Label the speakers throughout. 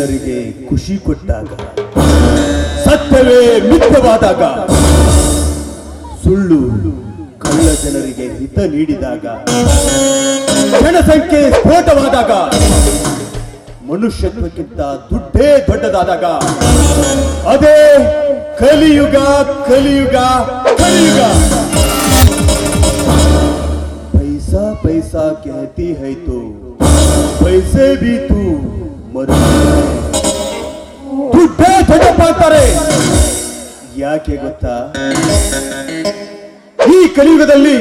Speaker 1: ಕಳ್ಳ ಜನರಿಗೆ ಖುಷಿ ಕೊಟ್ಟಾಗ ಸತ್ಯವೇ ಮಿಥ್ಯವಾದಾಗ ಸುಳ್ಳು ಕಳ್ಳ ಜನರಿಗೆ ಹಿತ ನೀಡಿದಾಗ ಜನಸಂಖ್ಯೆ ಸ್ಫೋಟವಾದಾಗ ಮನುಷ್ಯತ್ವಕ್ಕಿಂತ ದುಡ್ಡೇ ದೊಡ್ಡದಾದಾಗ ಅದೇ ಕಲಿಯುಗ ಕಲಿಯುಗ ಕಲಿಯುಗ पैसा पैसा कहती है तो पैसे भी तू ಮರು ದುಡ್ಡೇ ದೊಡ್ಡಪ್ಪ ಅಂತಾರೆ ಯಾಕೆ ಗೊತ್ತಾ? ಈ ಕಲಿಯುಗದಲ್ಲಿ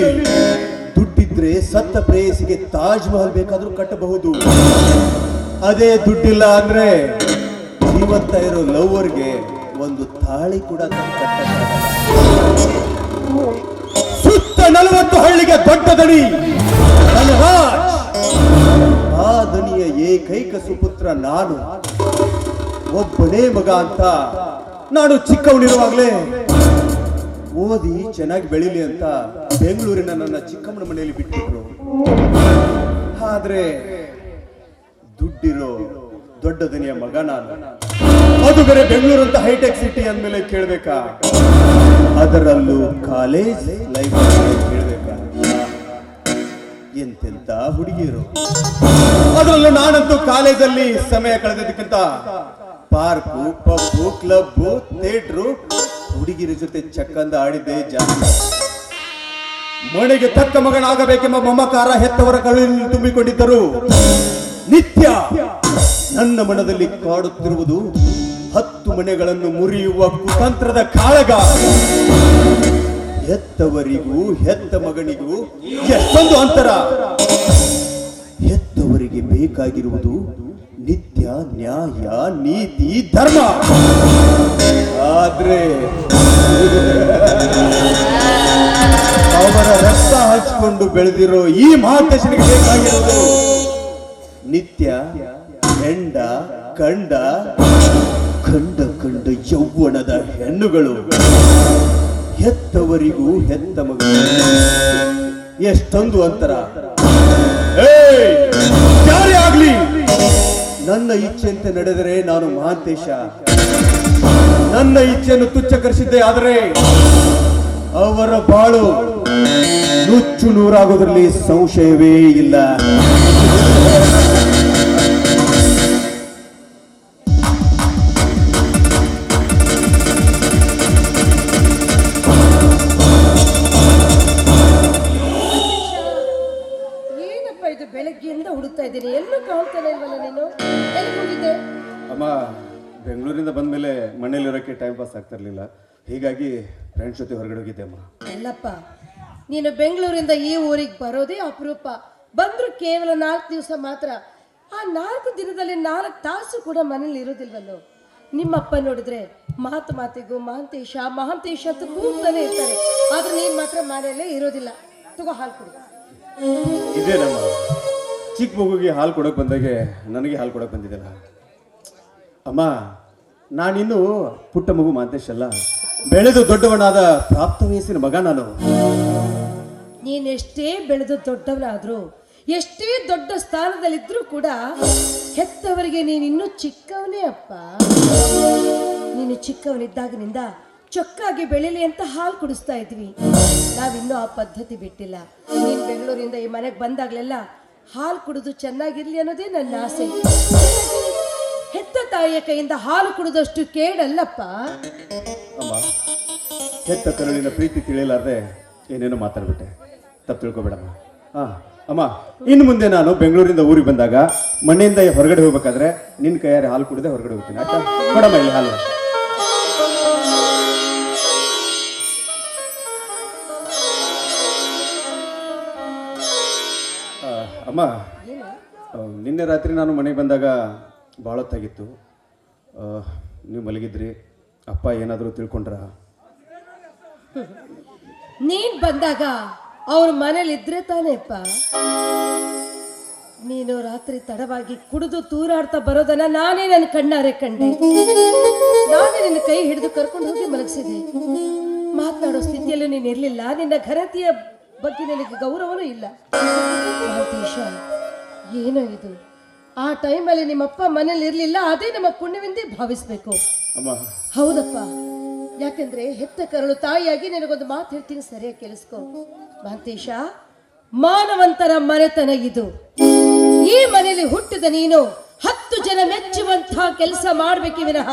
Speaker 1: ದುಡ್ಡಿದ್ರೆ ಸತ್ತ ಪ್ರೇಯಸಿಗೆ ತಾಜ್ ಮಹಲ್ ಬೇಕಾದ್ರೂ ಕಟ್ಟಬಹುದು. ಅದೇ ದುಡ್ಡಿಲ್ಲ ಅಂದ್ರೆ ಜೀವಂತ ಇರೋ ಲವ್ವರ್ಗೆ ಒಂದು ತಾಳಿ ಕೂಡ. ಸುತ್ತ ನಲವತ್ತು ಹಳ್ಳಿಗೆ ದೊಡ್ಡ ದಣಿ. ದಣಿಯ ಏಕೈಕ ಸುಪುತ್ರ ನಾನು. ಒಬ್ಬನೇ ಮಗ ಅಂತ ನಾನು ಚಿಕ್ಕವನಿರುವಾಗಲೇ. ಓದಿ ಚೆನ್ನಾಗಿ ಬೆಳೀಲಿ ಅಂತ ಬೆಂಗಳೂರಿನ ನನ್ನ ಚಿಕ್ಕಮ್ಮನ ಮನೆಯಲ್ಲಿ ಬಿಟ್ಟಿದ್ರು ಆದ್ರೆ ದುಡ್ಡಿರೋ ದೊಡ್ಡ ದನಿಯ ಮಗ ನಾನು. ಅದು ಬೇರೆ ಬೆಂಗಳೂರು ಅಂತ ಹೈಟೆಕ್ ಸಿಟಿ ಅಂದ್ಮೇಲೆ ಕೇಳ್ಬೇಕಾ? ಅದರಲ್ಲೂ ಕಾಲೇಜ್ ಲೈಫ್ ಎಂತೆಂತ ಹುಡುಗಿಯರು? ಅದರಲ್ಲೂ ನಾನಂತೂ ಕಾಲೇಜಲ್ಲಿ ಸಮಯ ಕಳೆದಿದ್ದಕ್ಕಿಂತ ಪಾರ್ಕು, ಪಬ್ಬು, ಕ್ಲಬ್ಬು, ಥಿಯೇಟ್ರು ಹುಡುಗಿರ ಜೊತೆ ಚಕ್ಕಂದ ಆಡಿದ್ದೆ ಜಾಸ್ತಿ. ಮನೆಗೆ ತಕ್ಕ ಮಗನಾಗಬೇಕೆಂಬ ಮಮಕಾರ ಹೆತ್ತವರ ಕಳುಹಿನಲ್ಲಿ ತುಂಬಿಕೊಂಡಿದ್ದರು. ನಿತ್ಯ ನನ್ನ ಮನದಲ್ಲಿ ಕಾಡುತ್ತಿರುವುದು ಹತ್ತು ಮನೆಗಳನ್ನು ಮುರಿಯುವ ಕುತಂತ್ರದ ಕಾಳಗ. ಹೆತ್ತವರಿಗೂ, ಹೆತ್ತ ಮಗನಿಗೂ ಎಷ್ಟೊಂದು ಅಂತರ. ಹೆತ್ತವರಿಗೆ ಬೇಕಾಗಿರುವುದು ನಿತ್ಯ ನ್ಯಾಯ, ನೀತಿ, ಧರ್ಮ. ಆದ್ರೆ ಅವರ ರಕ್ತ ಹಚ್ಚಿಕೊಂಡು ಬೆಳೆದಿರೋ ಈ ಮಹಾಕೇಶನಿಗೆ ಬೇಕಾಗಿರೋದು ನಿತ್ಯ ಹೆಂಡ, ಕಂಡ ಕಂಡ ಕಂಡ ಯೌವನದ ಹೆಣ್ಣುಗಳು. ಹೆತ್ತವರಿಗೂ ಹೆತ್ತ ಮಗ. ಎಷ್ಟೊಂದು ಅಂತರ! ಯಾರೇ ಆಗ್ಲಿ? ನನ್ನ ಇಚ್ಛೆಯಂತೆ ನಡೆದರೆ ನಾನು ಮಹಾಂತೇಶ. ನನ್ನ ಇಚ್ಛೆಯನ್ನು ತುಚ್ಛಕರಿಸಿದ್ದೆ ಆದರೆ ಅವರ ಬಾಳು ನುಚ್ಚು ನೂರಾಗೋದ್ರಲ್ಲಿ ಸಂಶಯವೇ ಇಲ್ಲ.
Speaker 2: ಇದ್ದೀನಿ ಎಲ್ಲೂ ಕಾಣ್ತಾನೆ ಇಲ್ವಲ್ಲ ನೀನು? ಎಲ್ಲಿ ಹೋಗಿದ್ದೆ?
Speaker 1: ಅಮ್ಮ ಬೆಂಗಳೂರಿಂದ ಬಂದ್ಮೇಲೆ ಮನೇಲಿರೋಕ್ಕೆ ಟೈಮ್ ಪಾಸ್ ಆಗ್ತಿರ್ಲಿಲ್ಲ ಹೀಗಾಗಿ ಫ್ರೆಂಡ್ಸ್ ಜೊತೆ ಹೊರಗಡೆ ಹೋಗಿದ್ದೆ ಅಮ್ಮ.
Speaker 2: ಎಲ್ಲಪ್ಪ ನೀನು ಬೆಂಗಳೂರಿಂದ ಈ ಊರಿಗೆ ಬರೋದೇ ಅಪರೂಪ. ಬಂದರೂ ಕೇವಲ ನಾಲ್ಕು ದಿವಸ ಮಾತ್ರ. ಆ ನಾಲ್ಕು ದಿನದಲ್ಲಿ ನಾಲ್ಕು ತಾಸು ಕೂಡ ಮನೇಲಿ ಇರೋದಿಲ್ವಲ್ಲ? ನಿಮ್ಮಪ್ಪ ನೋಡಿದ್ರೆ ಮಾತು ಮಾತಿಗೂ ಮಹಾಂತೇಶ ಮಹಾಂತೇಶ ಅಂತ ಕೂಗ್ತಾನೆ ಇರ್ತಾರೆ. ಆದ್ರೆ ನೀನು ಮಾತ್ರ ಮನೆಯಲ್ಲೇ ಇರೋದಿಲ್ಲ. ತಗೋ ಹಾಲು ಕುಡಿ.
Speaker 1: ಇದೇನಮ್ಮ? ಚಿಕ್ಕ ಮಗುಗೆ ಹಾಲು ಕೊಡೋಕೆ ಬಂದಾಗೆ ನನಗೆ ಹಾಲು ಕೊಡೋಕೆ ಬಂದಿದ್ದಲ್ಲ. ಅಮ್ಮ, ನಾನಿನ್ನು ಪುಟ್ಟ ಮಗು ಮಾಂತೇಶ್ ಅಲ್ಲ. ಬೆಳೆದು ದೊಡ್ಡವನಾದ ಪ್ರಾಪ್ತ ವಯಸ್ಸಿನ ಮಗ ನಾನು.
Speaker 2: ನೀನೆಷ್ಟೇ ಬೆಳೆದು ದೊಡ್ಡವನಾದರೂ, ಎಷ್ಟೇ ದೊಡ್ಡ ಸ್ಥಾನದಲ್ಲಿದ್ದರೂ ಕೂಡ ಹೆತ್ತವರಿಗೆ ನೀನ್ ಇನ್ನೂ ಚಿಕ್ಕವನೇ ಅಪ್ಪ. ನೀನು ಚಿಕ್ಕವನಿದ್ದಾಗಿನಿಂದ ಚೊಕ್ಕಾಗಿ ಬೆಳೀಲಿ ಅಂತ ಹಾಲು ಕುಡಿಸ್ತಾ ಇದ್ವಿ. ನಾವಿನ್ನೂ ಆ ಪದ್ಧತಿ ಬಿಟ್ಟಿಲ್ಲ. ನೀನ್ ಬೆಂಗಳೂರಿಂದ ಈ ಮನೆಗೆ ಬಂದಾಗ್ಲೆಲ್ಲ ಹಾಲು ಕುಡಿದು ಚೆನ್ನಾಗಿರ್ಲಿ ಅನ್ನೋದೇ ನನ್ನ ಆಸೆ. ಹೆತ್ತ ತಾಯಿಯ ಕೈಯಿಂದ ಹಾಲು ಕುಡಿದಷ್ಟು ಕೇಳಲ್ಲಪ್ಪ
Speaker 1: ಅಮ್ಮ, ಹೆತ್ತ ಕರುಳಿನ ಪ್ರೀತಿ ತಿಳಿಯಲಾರ್ದೆ ಏನೇನೋ ಮಾತಾಡ್ಬಿಟ್ಟೆ. ತಪ್ಪು ತಿಳ್ಕೊಬೇಡಮ್ಮ. ಹಾ ಅಮ್ಮ, ಇನ್ನು ಮುಂದೆ ನಾನು ಬೆಂಗಳೂರಿಂದ ಊರಿಗೆ ಬಂದಾಗ ಮನೆಯಿಂದ ಹೊರಗಡೆ ಹೋಗ್ಬೇಕಾದ್ರೆ ನಿನ್ನ ಕೈಯಾರೆ ಹಾಲು ಕುಡಿದೆ ಹೊರಗಡೆ ಹೋಗ್ತೀನಿ, ಆಯ್ತಾ? ಕೊಡಮ್ಮ ಇಲ್ಲಿ ಹಾಲು. ಅಮ್ಮ ನಿನ್ನೆ ರಾತ್ರಿ ನಾನು ಮನೆಗೆ ಬಂದಾಗ ಭಾಳ ಹೊತ್ತಾಗಿತ್ತು. ನೀವು ಮಲಗಿದ್ರಿ. ಅಪ್ಪ ಏನಾದರೂ ತಿಳ್ಕೊಂಡ್ರ?
Speaker 2: ನೀನ್ ಬಂದಾಗ ಅವ್ರ ಮನೇಲಿ ಇದ್ರೆ ತಾನೇಪ್ಪ? ನೀನು ರಾತ್ರಿ ತಡವಾಗಿ ಕುಡಿದು ತೂರಾಡ್ತಾ ಬರೋದನ್ನ ನಾನೇ ನನ್ನ ಕಣ್ಣಾರೆ ಕಂಡೆ. ನಾನೇ ನಿನ್ನ ಕೈ ಹಿಡಿದು ಕರ್ಕೊಂಡು ಹೋಗಿ ಮಲಗಿಸಿದೆ. ಮಾತನಾಡೋ ಸ್ಥಿತಿಯಲ್ಲೂ ನೀನು ಇರಲಿಲ್ಲ. ನಿನ್ನ ಘನತೆಯ ಬಗ್ಗೆ ನಿನಗೆ ಗೌರವನೂ ಇಲ್ಲ. ಮಹಾಂತೇಶ ಏನೋ ಇದು? ಆ ಟೈಮಲ್ಲಿ ನಿಮ್ಮಪ್ಪ ಮನೇಲಿ ಇರಲಿಲ್ಲ ಅದೇ ನಮ್ಮ ಪುಣ್ಯವೆಂದೇ ಭಾವಿಸ್ಬೇಕು.
Speaker 1: ಅಮ್ಮ.
Speaker 2: ಹೌದಪ್ಪ. ಯಾಕಂದ್ರೆ ಹೆತ್ತ ಕರಳು ತಾಯಿಯಾಗಿ ನಿನಗೊಂದು ಮಾತು ಹೇಳ್ತೀನಿ ಸರಿಯಾಗಿ ಕೇಳಿಸ್ಕೊ. ಮಹಂತೇಶ ಮಾನವಂತರ ಮನೆತನ ಇದು. ಈ ಮನೆಯಲ್ಲಿ ಹುಟ್ಟಿದ ನೀನು ಹತ್ತು ಜನ ಮೆಚ್ಚುವಂತಹ ಕೆಲಸ ಮಾಡ್ಬೇಕಿ ವಿನಃ.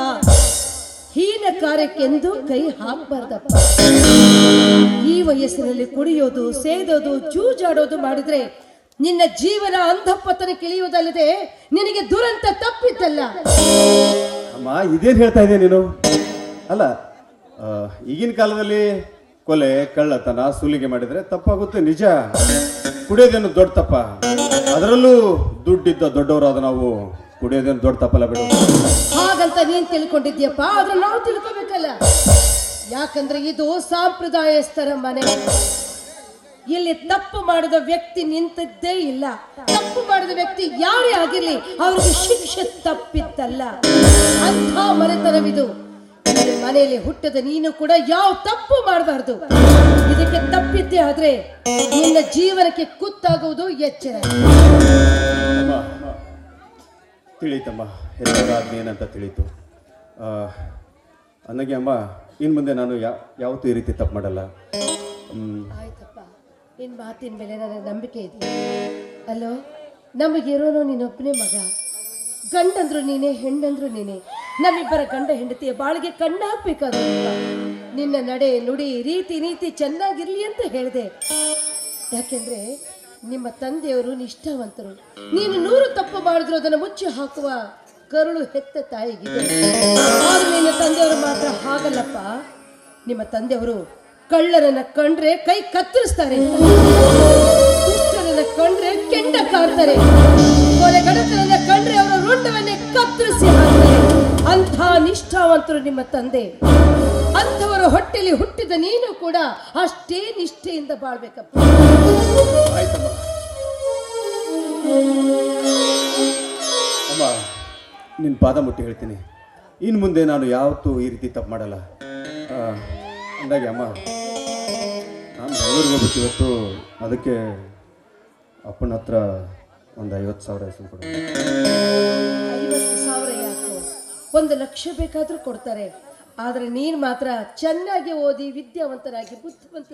Speaker 2: ಹೀನ ಕಾರ್ಯಕ್ಕೆಂದು ಕೈ ಹಾಕಬಾರ್ದಪ್ಪ. ಈ ವಯಸ್ಸಿನಲ್ಲಿ ಕುಡಿಯೋದು ಸೇದೋದು ಜೂಜಾಡೋದು ಮಾಡಿದ್ರೆ ನಿನ್ನ ಜೀವನ ಅಂಧಪತನ ಕಿಳಿಯುವುದಲ್ಲದೆ ನಿನಗೆ ದುರಂತ ತಪ್ಪಿದ್ದಲ್ಲ.
Speaker 1: ಅಮ್ಮ ಇದೇನು ಹೇಳ್ತಾ ಇದೆ ನೀನು? ಅಲ್ಲ ಆ, ಈಗಿನ ಕಾಲದಲ್ಲಿ ಕೊಲೆ ಕಳ್ಳತನ ಸುಲಿಗೆ ಮಾಡಿದ್ರೆ ತಪ್ಪಾಗುತ್ತೆ ನಿಜ. ಕುಡಿಯೋದೇನು ದೊಡ್ಡ ತಪ್ಪ. ಅದರಲ್ಲೂ ದುಡ್ಡಿದ್ದ ದೊಡ್ಡವರಾದ ನಾವು ಕುಡಿಯೋದೇನು ದೊಡ್ಡ ತಪ್ಪಲ್ಲ ಬಿಡು.
Speaker 2: ಹಾಗಂತ ನೀನ್ ತಿಳ್ಕೊಂಡಿದ್ಯಪ್ಪ ಆದ್ರೆ ನಾವು ತಿಳ್ಕೊಬೇಕಲ್ಲ. ಯಾಕಂದ್ರೆ ಇದು ಸಾಂಪ್ರದಾಯಸ್ಥರ ಮನೆ. ಇಲ್ಲಿ ತಪ್ಪು ಮಾಡಿದ ವ್ಯಕ್ತಿ ನಿಂತಿದ್ದೇ ಇಲ್ಲ. ತಪ್ಪು ಮಾಡಿದ ವ್ಯಕ್ತಿ ಯಾರೇ ಆಗಿರಲಿ ಅವ್ರಿಗೆ ಶಿಕ್ಷೆ ತಪ್ಪಿತ್ತಲ್ಲ. ಅಂಥ ಮನೆತನವಿದು. ಮನೆಯಲ್ಲಿ ಹುಟ್ಟದ ನೀನು ಕೂಡ ಯಾವ ತಪ್ಪು ಮಾಡಬಾರ್ದು. ಇದಕ್ಕೆ ತಪ್ಪಿದ್ದೆ ಆದ್ರೆ ನಿನ್ನ ಜೀವನಕ್ಕೆ ಕುತ್ತಾಗುವುದು ಎಚ್ಚರ.
Speaker 1: ತಿಳಿತಮ್ಮ ಏನಂತ ತಿಳಿತು. ಅನ್ನಗೆ ಅಮ್ಮ ಇನ್ನು ಮುಂದೆ ನಾನು ಯಾವತ್ತೂ ಈ ರೀತಿ ತಪ್ಪು ಮಾಡಲ್ಲ. ಹ್ಮ್,
Speaker 2: ನಿನ್ ಮಾತಿನ ಮೇಲೆ ನನಗೆ ನಂಬಿಕೆ ಇದೆ. ಅಲ್ಲೋ ನಮಗಿರೋನು ನೀನೊಬ್ಬನೇ ಮಗ. ಗಂಡಂದ್ರು ನೀನೇ ಹೆಣ್ಣಂದ್ರು ನೀನೇ. ನಮ್ಮಿಬ್ಬರ ಗಂಡ ಹೆಂಡತಿಯ ಬಾಳಿಗೆ ಕಣ್ಣ ನಿನ್ನ ನಡೆ, ನುಡಿ, ರೀತಿ, ನೀತಿ ಚೆನ್ನಾಗಿರ್ಲಿ ಅಂತ ಹೇಳಿದೆ. ಯಾಕೆಂದ್ರೆ ನಿಮ್ಮ ತಂದೆಯವರು ನಿಷ್ಠಾವಂತರು. ನೀನು ನೂರು ತಪ್ಪು ಮಾಡಿದ್ರು ಅದನ್ನು ಮುಚ್ಚಿ ಹಾಕುವ ಕರುಳು ಹೆತ್ತ ತಾಯಿಗಿದೆ. ನಿನ್ನ ತಂದೆಯವರು ಮಾತ್ರ ಹಾಗಲ್ಲಪ್ಪ. ನಿಮ್ಮ ತಂದೆಯವರು ಕಳ್ಳರನ್ನ ಕಂಡ್ರೆ ಕೈ ಕತ್ತರಿಸ್ತಾರೆ. ದುಷ್ಟರನ್ನ ಕಂಡ್ರೆ ಕೆಂಡ ಕಾಡ್ತಾರೆ. ಕೊಲೆಗಡತನನ್ನ ಕಂಡ್ರೆ ಅವರ ರುಂಡವನ್ನೇ ಕತ್ತರಿಸಿ ಹಾಕ್ತಾರೆ. ಅಂಥ ನಿಷ್ಠಾವಂತರು ನಿಮ್ಮ ತಂದೆ. ಅಂಥವರ ಹೊಟ್ಟೆಲಿ ಹುಟ್ಟಿದ ನೀನು ಕೂಡ ಅಷ್ಟೇ ನಿಷ್ಠೆಯಿಂದ ಬಾಳ್ಬೇಕಪ್ಪ.
Speaker 1: ಅಮ್ಮ ನಿನ್ನ ಪಾದ ಮುಟ್ಟಿ ಹೇಳ್ತೀನಿ. ಇನ್ನು ಮುಂದೆ ನಾನು ಯಾವತ್ತೂ ಈ ರೀತಿ ತಪ್ಪು ಮಾಡಲ್ಲ. ಅಂದಾಗೆ ಅಮ್ಮ ನಾನು ಬೆಂಗಳೂರಿಗೆ ಹೋಗ್ಬೇಕು ಇವತ್ತು. ಅದಕ್ಕೆ ಅಪ್ಪನ ಹತ್ರ ಒಂದು ಐವತ್ತು ಸಾವಿರ ಹೆಸರು ಕೊಡು
Speaker 2: ಐವತ್ತು ಸಾವಿರ ಯಾಕೋ? ಒಂದು ಲಕ್ಷ ಬೇಕಾದರೂ ಕೊಡ್ತಾರೆ. ಆದರೆ ನೀನು ಮಾತ್ರ ಚೆನ್ನಾಗಿ ಓದಿ ವಿದ್ಯಾವಂತರಾಗಿ ಬುದ್ಧಿವಂತ.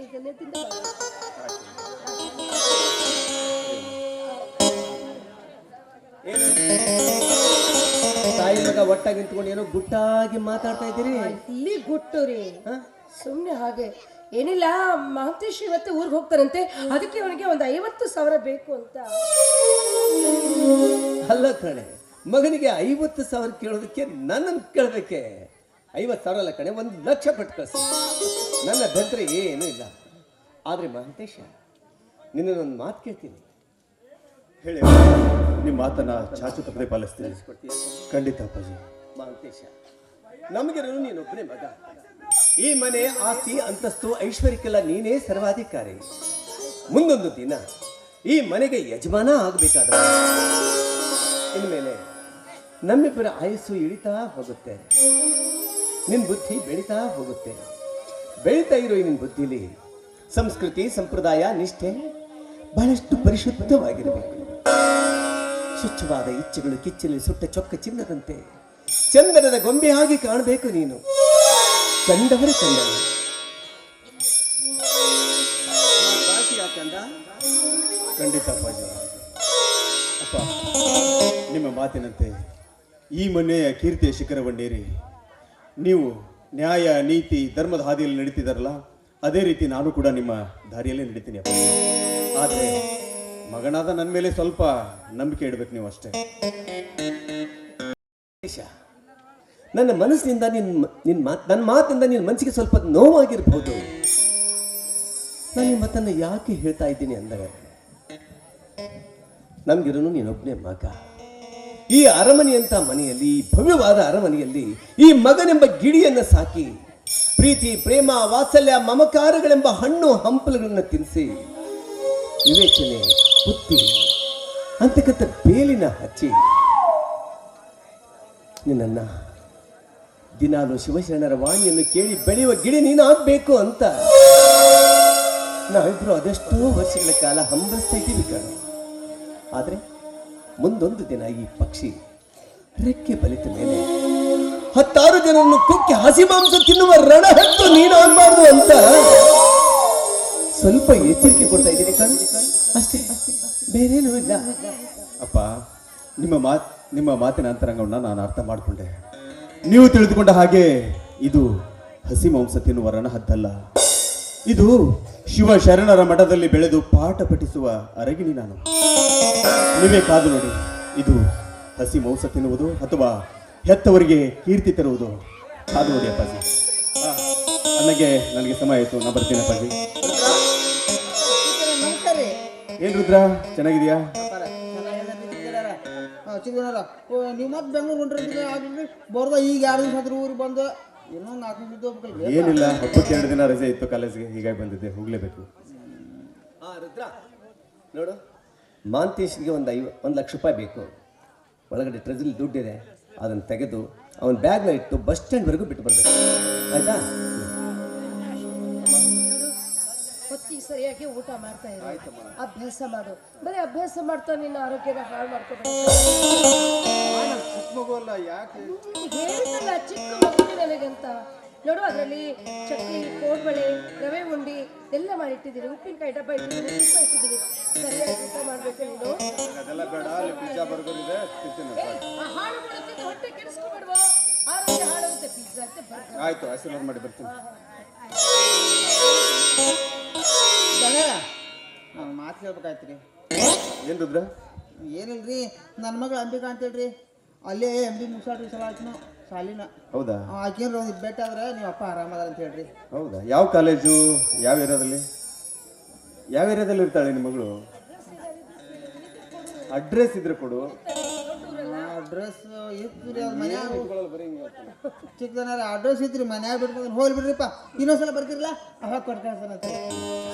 Speaker 3: ತಾಯಿ ಮಗ ಒಟ್ಟಾಗಿ ನಿಂತ್ಕೊಂಡು ಏನೋ ಗುಟ್ಟಾಗಿ ಮಾತಾಡ್ತಾ ಇದ್ದೀರಿ.
Speaker 2: ಇಲ್ಲಿ ಗುಟ್ಟು ರೀ ಸುಮ್ಮನೆ ಹಾಗೆ. ಏನಿಲ್ಲ ಮಹಂತೇಶ್ ಇವತ್ತು ಊರಿಗೆ ಹೋಗ್ತಾರಂತೆ. ಅದಕ್ಕೆ ಅವನಿಗೆ ಒಂದು ಐವತ್ತು ಸಾವಿರ ಬೇಕು ಅಂತ.
Speaker 3: ಅಲ್ಲ ಕಣೆ ಮಗನಿಗೆ ಐವತ್ತು ಸಾವಿರ ಕೇಳೋದಕ್ಕೆ ನನ್ನನ್ನು ಕೇಳಬೇಕೆ? ಐವತ್ತು ಸಾವಿರ ಅಲ್ಲ ಕಣೆ ಒಂದು ಲಕ್ಷ ಕೊಟ್ಟು ಕಳಿಸ. ನನ್ನ ಅಭ್ಯಂತರ ಏನೂ ಇಲ್ಲ. ಆದರೆ ಮಹಂತೇಶ ನಿನ್ನ ನನ್ನ ಮಾತು ಕೇಳ್ತೀನಿ.
Speaker 1: ಹೇಳಿ ನಿಮ್ಮ ಮಾತನ್ನ ಚಾಚು ತಪ್ಪದೆ ಪಾಲಿಸ್ತೀನಿ. ಖಂಡಿತ ಅಪ್ಪಾಜಿ.
Speaker 3: ಮಹಂತೇಶ ನೀನು ನೀನೊಬ್ಬನೇ ಮಗ. ಈ ಮನೆ ಆಸ್ತಿ ಅಂತಸ್ತು ಐಶ್ವರ್ಯಕ್ಕೆಲ್ಲ ನೀನೇ ಸರ್ವಾಧಿಕಾರಿ. ಮುಂದೊಂದು ದಿನ ಈ ಮನೆಗೆ ಯಜಮಾನ ಆಗಬೇಕಾದ ಇನ್ಮೇಲೆ ನಮ್ಮಿಬ್ಬರ ಆಯಸ್ಸು ಇಳಿತಾ ಹೋಗುತ್ತೆ. ನಿನ್ನ ಬುದ್ಧಿ ಬೆಳೀತಾ ಹೋಗುತ್ತೆ. ಬೆಳೀತಾ ಇರೋ ನಿನ್ನ ಬುದ್ಧಿಲಿ ಸಂಸ್ಕೃತಿ, ಸಂಪ್ರದಾಯ, ನಿಷ್ಠೆ ಬಹಳಷ್ಟು ಪರಿಶುದ್ಧವಾಗಿರಬೇಕು. ಶುಚ್ಛವಾದ ಇಚ್ಛೆಗಳು ಕಿಚ್ಚಲಿ, ಸುಟ್ಟ ಚೊಕ್ಕ ಚಿನ್ನದಂತೆ ಚಂದನದ ಗೊಂಬೆ ಹಾಗೆ ಕಾಣಬೇಕು ನೀನು. ಕಂಡವರ ಕಂಡವರು
Speaker 1: ಖಂಡಿತ ಅಪ್ಪಾಜಿ ಅಪ್ಪ ನಿಮ್ಮ ಮಾತಿನಂತೆ ಈ ಮನೆಯ ಕೀರ್ತಿಯ ಶಿಖರವನ್ನೇರಿ ನೀವು ನ್ಯಾಯ ನೀತಿ ಧರ್ಮದ ಹಾದಿಯಲ್ಲಿ ನಡೀತಿದ್ದಾರಲ್ಲ ಅದೇ ರೀತಿ ನಾನು ಕೂಡ ನಿಮ್ಮ ದಾರಿಯಲ್ಲೇ ನಡೀತೀನಿ ಅಪ್ಪ. ಆದರೆ ಮಗನಾದ ನನ್ನ ಮೇಲೆ ಸ್ವಲ್ಪ ನಂಬಿಕೆ ಇಡಬೇಕು ನೀವು ಅಷ್ಟೇ.
Speaker 3: ನನ್ನ ಮನಸ್ಸಿನಿಂದ ನಿನ್ನ ನಿನ್ನ ಮಾತು ನನ್ನ ಮಾತಿಂದ ನಿನ್ನ ಮನಸ್ಸಿಗೆ ಸ್ವಲ್ಪ ನೋವಾಗಿರ್ಬೋದು. ನಾನು ಈ ಮಾತನ್ನು ಯಾಕೆ ಹೇಳ್ತಾ ಇದ್ದೀನಿ ಅಂದರೆ, ನಮಗಿರೋನು ನೀನೊಬ್ಬನೇ ಮಗ. ಈ ಅರಮನೆಯಂಥ ಮನೆಯಲ್ಲಿ, ಭವ್ಯವಾದ ಅರಮನೆಯಲ್ಲಿ ಈ ಮಗನೆಂಬ ಗಿಡಿಯನ್ನು ಸಾಕಿ, ಪ್ರೀತಿ, ಪ್ರೇಮ, ವಾತ್ಸಲ್ಯ, ಮಮಕಾರಗಳೆಂಬ ಹಣ್ಣು ಹಂಪಲುಗಳನ್ನು ತಿನ್ನಿಸಿ ವಿವೇಚನೆ, ಬುದ್ಧಿ, ಅಂತಕ್ಕಂಥ ಬೇಲಿನ ಹಚ್ಚಿ ನಿನ್ನನ್ನ ದಿನಾಲು ಶಿವಶರಣರ ವಾಣಿಯನ್ನು ಕೇಳಿ ಬೆಳೆಯುವ ಗಿಳಿ ನೀನು ಆಗ್ಬೇಕು ಅಂತ. ನಾವಿಬ್ರು ಅದೆಷ್ಟೋ ವರ್ಷಗಳ ಕಾಲ ಹಂಬಲಿಸ್ತಾ ಇದ್ದೀವಿ ಕಣ ಆದರೆ ಮುಂದೊಂದು ದಿನ ಈ ಪಕ್ಷಿ ರೆಕ್ಕೆ ಬಲಿತ ಮೇಲೆ ಹತ್ತಾರು ಜನರನ್ನು ಕುಕ್ಕಿ ಹಸಿ ಮಾಂಸ ತಿನ್ನುವ ರಣ ಹತ್ತು ನೀನಾಗಬಾರ್ದು ಅಂತ ಸ್ವಲ್ಪ ಎಚ್ಚರಿಕೆ ಕೊಡ್ತಾ ಇದ್ದೀನಿ ಕಣ. ಅಷ್ಟೇ, ಬೇರೇನೂ ಇಲ್ಲ.
Speaker 1: ಅಪ್ಪ, ನಿಮ್ಮ ಮಾತು, ನಿಮ್ಮ ಮಾತಿನ ಅಂತರಂಗವನ್ನು ನಾನು ಅರ್ಥ ಮಾಡಿಕೊಂಡೆ. ನೀವು ತಿಳಿದುಕೊಂಡ ಹಾಗೆ ಇದು ಹಸಿ ಮಾಂಸ ತಿನ್ನುವ ರಣಹದ್ದಲ್ಲ. ಇದು ಶಿವ ಶರಣರ ಮಠದಲ್ಲಿ ಬೆಳೆದು ಪಾಠ ಪಠಿಸುವ ಅರಗಿಣಿ ನಾನು. ನೀವೇ ಕಾದು ನೋಡಿ ಇದು ಹಸಿ ಮಾಂಸ ತಿನ್ನುವುದು ಅಥವಾ ಹೆತ್ತವರಿಗೆ ಕೀರ್ತಿ ತರುವುದು? ಕಾದು ನೋಡಿ ಅಪ್ಪಾಜಿ. ನನಗೆ ನನಗೆ ಸಮಯ ಆಯಿತು ನಾ ಬರ್ತೀನಿ ಅಪ್ಪಾಜಿ. ಏನ್ ರುದ್ರ ಚೆನ್ನಾಗಿದ್ಯಾ?
Speaker 4: ಚಿಕ್ಕನರ ನೀವು ಮತ್ತೆ ಬೆಂಗಳೂರು ಹೊಂಟ್ರಿ ಆಗಿಲ್ರಿ ಬರ್ದ ಈಗ ಎರಡು ದಿವಸ ಆದ್ರೂ ಊರಿಗೆ ಬಂದು. ಇನ್ನೊಂದು ನಾಲ್ಕು ದಿವಸ ಹೋಗ್ಬೇಕಲ್ಲ.
Speaker 1: ಏನಿಲ್ಲ ಹಬ್ಬಕ್ಕೆ ಎರಡು ದಿನ ರಜೆ ಇತ್ತು ಕಾಲೇಜ್ಗೆ ಹೀಗಾಗಿ ಬಂದಿದ್ದೆ ಹೋಗ್ಲೇಬೇಕು.
Speaker 3: ಆ ರುದ್ರ ನೋಡು ಮಾಂತೇಶ್ಗೆ ಒಂದು ಐವ ಒಂದು ಲಕ್ಷ ರೂಪಾಯಿ ಬೇಕು. ಒಳಗಡೆ ಟ್ರೆಜಲ್ಲಿ ದುಡ್ಡಿದೆ ಅದನ್ನು ತೆಗೆದು ಅವನ ಬ್ಯಾಗ್ನ ಇಟ್ಟು ಬಸ್ ಸ್ಟ್ಯಾಂಡ್ವರೆಗೂ ಬಿಟ್ಟು ಬರಬೇಕು. ಆಯ್ತಾ?
Speaker 2: ಸರಿಯಾಗಿ ಊಟ ಮಾಡ್ತಾ ಇರು. ಅಭ್ಯಾಸ ಮಾಡು. ಬರೀ ಅಭ್ಯಾಸ ಮಾಡ್ತಾ ನಿನ್ನ ಆರೋಗ್ಯನ ಹಾಳು ಮಾಡ್ಕೊಬೇಡ.
Speaker 4: ಯಾಕೆ?
Speaker 2: ಹೇಳಿದ್ನಲ್ಲ ಚಿಕ್ಕ ಮಗು ನನಗಂತ. ನೋಡು ಅದರಲ್ಲಿ ಚಟ್ನಿ ಕೋಡ್ಬಳೆ ರವೆ ಉಂಡಿ ಎಲ್ಲ ಮಾಡಿಟ್ಟಿದ್ದೀನಿ. ಉಪ್ಪಿನಕಾಯಿ ಡಬ್ಬ ಇಟ್ಟಿದ್ದೀನಿ ತುಪ್ಪ ಇಟ್ಟಿದ್ದೀನಿ. ಸರಿಯಾಗಿ ಊಟ ಮಾಡ್ಬೇಕು ನೀನು.
Speaker 1: ಅದೆಲ್ಲ ಬೇಡ ಅಲ್ಲಿ ಪಿಜ್ಜಾ ಬರ್ಗರ್ ಇದೆ
Speaker 2: ಹಾಳು ಹೊಟ್ಟೆ ಕೆಡಿಸ್ಕೊಬಿಡುವ ಆರೋಗ್ಯ ಹಾಳಾಗುತ್ತೆ ಪಿಜ್ಜಾ ಅಂತ
Speaker 1: ಆಯ್ತು ಆಶೀರ್ವಾದ ಮಾಡಿ ಬರ್ತೀನಿ.
Speaker 4: ಮಾತು ಹೇಳ್ಬೇಕಾಯ್ತು ರೀ
Speaker 1: ಏನು ರುದ್ರ?
Speaker 4: ಏನಿಲ್ರಿ ನನ್ನ ಮಗಳು ಅಂಬಿಕಾ ಅಂತೇಳ್ರಿ. ಅಲ್ಲೇ ಎಂ ಬಿ ಮುಸಾಡ್ರಿ ಸಲ ಆಯ್ತು ಸಾಲಿನ
Speaker 1: ಹೌದಾ?
Speaker 4: ಆಕೇನ್ರಿ ಒಂದು ಬೆಟ್ಟ ಆದ್ರೆ ನೀವು ಅಪ್ಪ ಆರಾಮದಾರ ಅಂತ ಹೇಳ್ರಿ.
Speaker 1: ಹೌದಾ? ಯಾವ ಕಾಲೇಜು ಯಾವ ಏರಿಯಾದಲ್ಲಿ? ಯಾವ ಏರಿಯಾದಲ್ಲಿ ಇರ್ತಾಳೆ ನಿಮ್ಮ ಮಗಳು? ಅಡ್ರೆಸ್ ಇದ್ರೆ ಕೊಡು.
Speaker 4: ಅಡ್ರೆಸ್ ಇತ್ತು ರೀ ಅದು ಮನ್ಯಾಗ ಚಿಕ್ಕದನಾರ ಅಡ್ರೆಸ್ ಇತ್ತು ರೀ ಮನ್ಯಾಗ ಬಿಟ್ಕೊಂಡು ಹೋಗ್ಲಿ ಬಿಡ್ರಿಪ್ಪ. ಇನ್ನೊಂದ್ಸಲ ಬರ್ತಿರಲ್ಲ? ಅವಾಗ ಕೊಡ್ತೀನಿ ಅಂತ.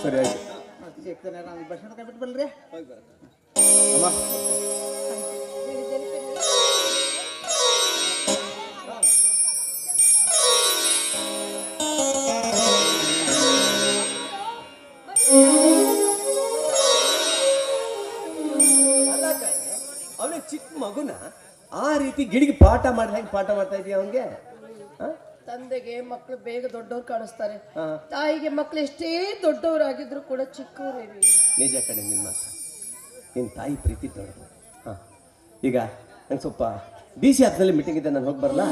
Speaker 1: ಸರಿ ಆಯ್ತು.
Speaker 4: ಚಿಕ್ಕದನಾರ ನಾನು ಬಸ್ ಸ್ಟ್ಯಾಂಡ್ ಬಿಟ್ಟು ಬಲ್ರಿ
Speaker 1: ಅಮ್ಮ.
Speaker 3: ಅವನಿಗೆ ಚಿಕ್ಕ ಮಗುನ ಆ ರೀತಿ ಗಿಡಿಗೆ ಪಾಠ ಮಾಡಿ ಹೆಂಗೆ ಪಾಠ ಮಾಡ್ತಾ ಇದೀಯ ಅವನಿಗೆ
Speaker 2: ತಂದೆಗೆ ಮಕ್ಕಳು ಬೇಗ ದೊಡ್ಡವ್ರು ಕಾಣಿಸ್ತಾರೆ. ತಾಯಿಗೆ ಮಕ್ಕಳು ಎಷ್ಟೇ ದೊಡ್ಡವರಾಗಿದ್ರು ಕೂಡ ಚಿಕ್ಕವರೇ
Speaker 3: ನಿಜ ಕಡೆ ನಿಮ್ಮ ಮಾತು. ನಿನ್ನ ತಾಯಿ ಪ್ರೀತಿ ದೊಡ್ಡದು ಹಾಂ. ಈಗ ನಂಗೆ ಸ್ವಲ್ಪ ಡಿ ಸಿ ಹತ್ತಿನಲ್ಲಿ ಮೀಟಿಂಗ್ ಇದೆ ನಾನು ಹೋಗಿ ಬರಲಾ?